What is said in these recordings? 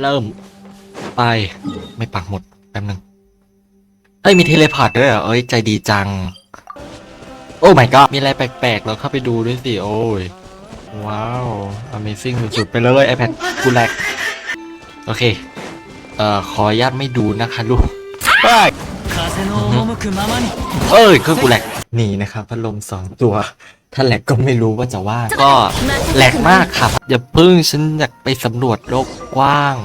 เริ่ม ไป ไม่ปักหมดแป๊บนึงเอ้ยมีเทเลพอร์ตด้วยเหรอเอ้ยใจดีจัง โอ้ my god มีอะไรแปลกๆ เราเข้าไปดูด้วยสิ โอ้ย ว้าว Amazing สุดๆ ไปเลย iPad กูแลกโอเค เอ่อ ขออนุญาตไม่ดูนะคะลูกไปเอ้ยเครื่องกูแลกนีนะครับพัดลมสองตัว ถ้าแหลกก็ไม่รู้ว่าจะว่าก็แหลกมากครับ อย่าพึ่งฉันอยากไปสำรวจโลกกว้าง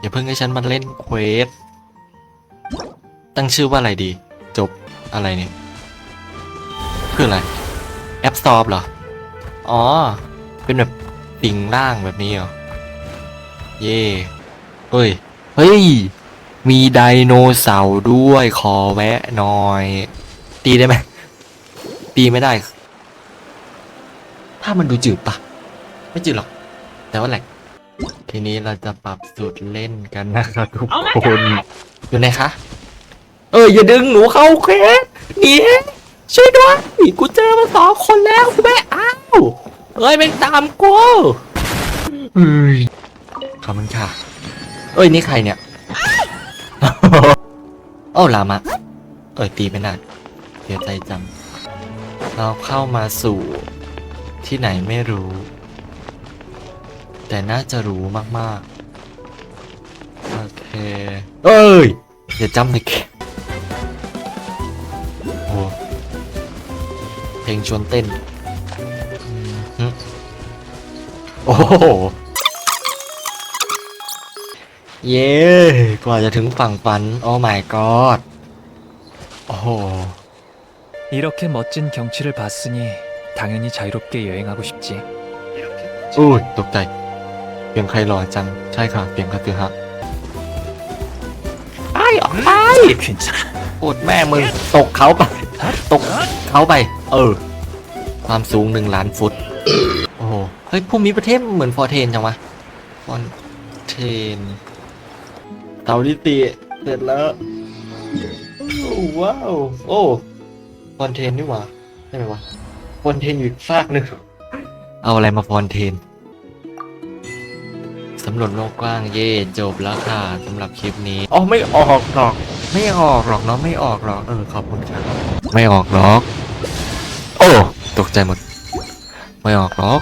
อย่าพึ่งให้ฉันมาเล่นเควสตั้งชื่อว่าอะไรดี จบอะไรเนี่ยคืออะไรแอปสตอปเหรอ อ๋อ เป็นแบบปิงล่างแบบนี้เหรอ เย่เฮ้ย เฮ้ย มีไดโนเสาร์ด้วยขอแวะหน่อย ตีได้ไหมตีไม่ได้ถ้าพมันดูจืดปะไม่จืดหรอก แต่ว่าแหลกทีนี้เราจะปรับสูตรเล่นกันนะครับทุกคนอยู่ไหนคะ เอออย่าดึงหนูเข้าเควสหนีช่วยด้วยกูเจอมาสองคนแล้วกูไม่เอาเอ้ยเป็นตามกูเฮ้ยขอบคุณค่ะ เอ้ยนี่ใครเนี่ยโอ้ลามะเอ้ยตีไม่ได้เสียใจจังเราเข้ามาสู่ ที่ไหนไม่รู้ แต่น่าจะรู้มากๆ โอเค เอ้ย อย่าจำเลยแกโอ้เพลงชวนเต้นอืมฮึโอ้โห เย้ กว่าจะถึงฝั่งฝัน โอ้ my god โอ้โห 이렇게 멋진 경치를 봤으니 당연히 자유롭게 여행하고 싶지. อุ้ย ตกใจเสียงใครหล่อจัง ใช่ค่ะเสียงคาตือฮะไอ้ออกไป 괜찮아. โอดแม่มึง ตกเขาไป ตกเขาไป เออ ความสูงหนึ่งล้านฟุต โอ้โห เฮ้ยภูมิประเทศเหมือนฟอร์เทนจังวะ ฟอนเทนเตาลิติเสร็จแล้ว โอ้ว้าว โอ้ ฟอนเทนนี่หว่าใช่ไหมวะ ฟอนเทนอยู่อีกฟากหนึ่งเอาอะไรมาฟอนเทนสำรวจโลกกว้างเย่จบแล้วค่ะสำหรับคลิปนี้ อ๋อไม่ออกหรอก ไม่ออกหรอกเนาะไม่ออกหรอกเออขอบคุณครับไม่ออกหรอก โอ้ตกใจหมด ไม่ออกหรอก